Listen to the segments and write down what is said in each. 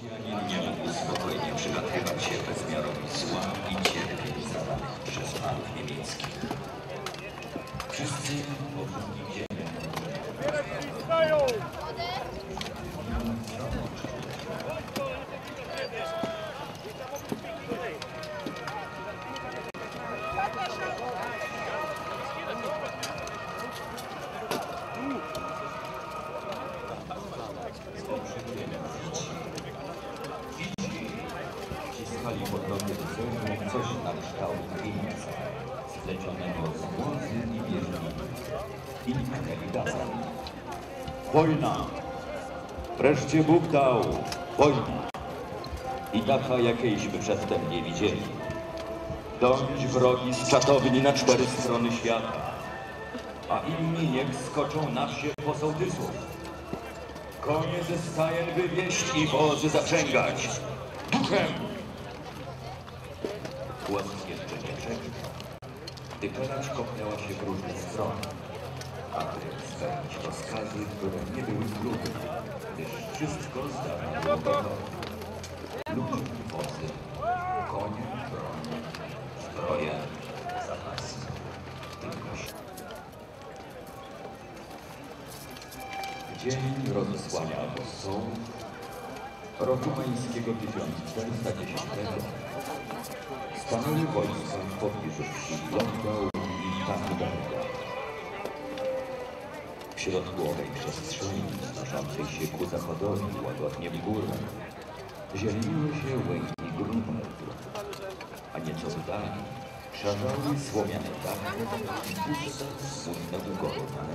Chrześcijanin nie mógł spokojnie przypatrywać się bezmiarowi zła i cierpień zadanych przez panów niemieckich. Wszyscy po wszystkich kształt pieniądza, splecionego z głozy i bieżni. I gazem. Wojna! Wreszcie Bóg dał! Wojna! I taka, jakiejśmy przedtem nie widzieli. Dość wrogi z czatowni na cztery strony świata, a inni niech skoczą na wsie po sołtysów. Konie ze stajen wywieźć i wozy zaprzęgać. Duchem! Gdy pelacz kopnęła się w różne strony, aby spełnić rozkazy, które nie były kluby, gdyż wszystko zdane było gotowe. Ludzie, wozy, konie, broń, zbroje, zapasy, tylko dzień rozesłania apostołów roku pańskiego 1410 stanęły wojska pobliżu Longau i Tangerga. W środku owej przestrzeni, znoszącej się ku zachodowi łagodnie w górę, zieleniły się łęki Grunwaldu, a nieco w dali szarzały słomiane dachy i puste, smutne ugory na.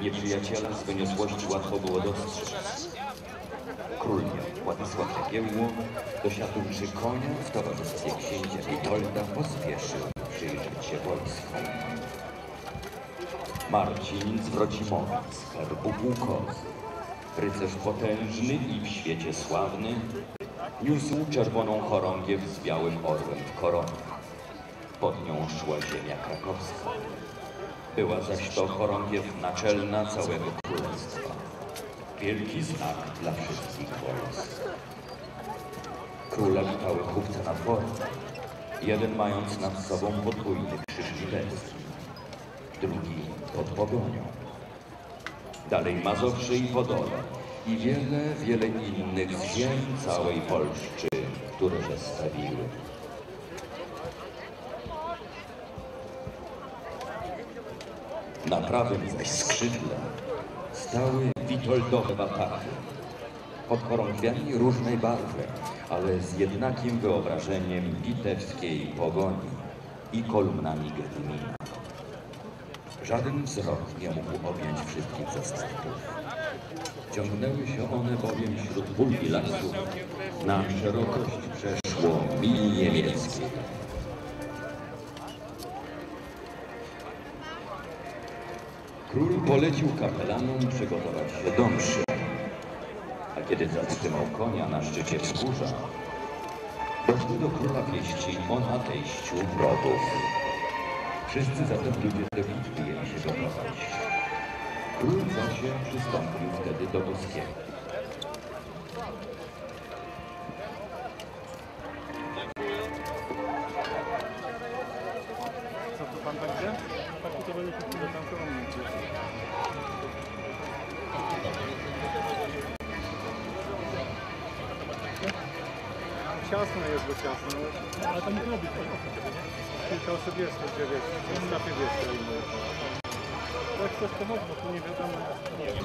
Nieprzyjaciela z wyniosłości łatwo było dostrzec. Król Władysław Jagiełło, dosiadłszy konia w towarzystwie księcia Witolda pospieszył przyjrzeć się wojsku. Marcin z Wrocimowic, herbu Bukowy, rycerz potężny i w świecie sławny, niósł czerwoną chorągiew z białym orłem w koronie. Pod nią szła ziemia krakowska. Była zaś to chorągiew naczelna całego królestwa. Wielki znak dla wszystkich wojsk. Króla witały chówce na dworze, jeden mając nad sobą podwójny krzyż litewski, drugi pod pogonią. Dalej Mazowsze i Podole i wiele, wiele innych ziem całej Polszczy, które zestawiły. Na prawym zaś skrzydle stały Witoldowe watahy, pod chorągwiami różnej barwy, ale z jednakim wyobrażeniem litewskiej pogoni i kolumnami Gedymina. Żaden wzrok nie mógł objąć wszystkich zastępów. Ciągnęły się one bowiem wśród pól i lasów na szerokość przeszło mil niemieckich. Król polecił kapelanom przygotować się do mszy. A kiedy zatrzymał konia na szczycie wzgórza, doszły do króla wieści o nadejściu wrogów. Wszyscy zatem ludzie do bitwy mieli się gotować. Król zaś przystąpił wtedy do boskiego. Co tu pan będzie? Tak, to będzie tam Ciasno jest, bo ciasno. no. Ale to nie robi Kilka osób jest, gdzie wiesz, wiesz, to inne. Jak coś można, to nie wiadomo. Nie wiem.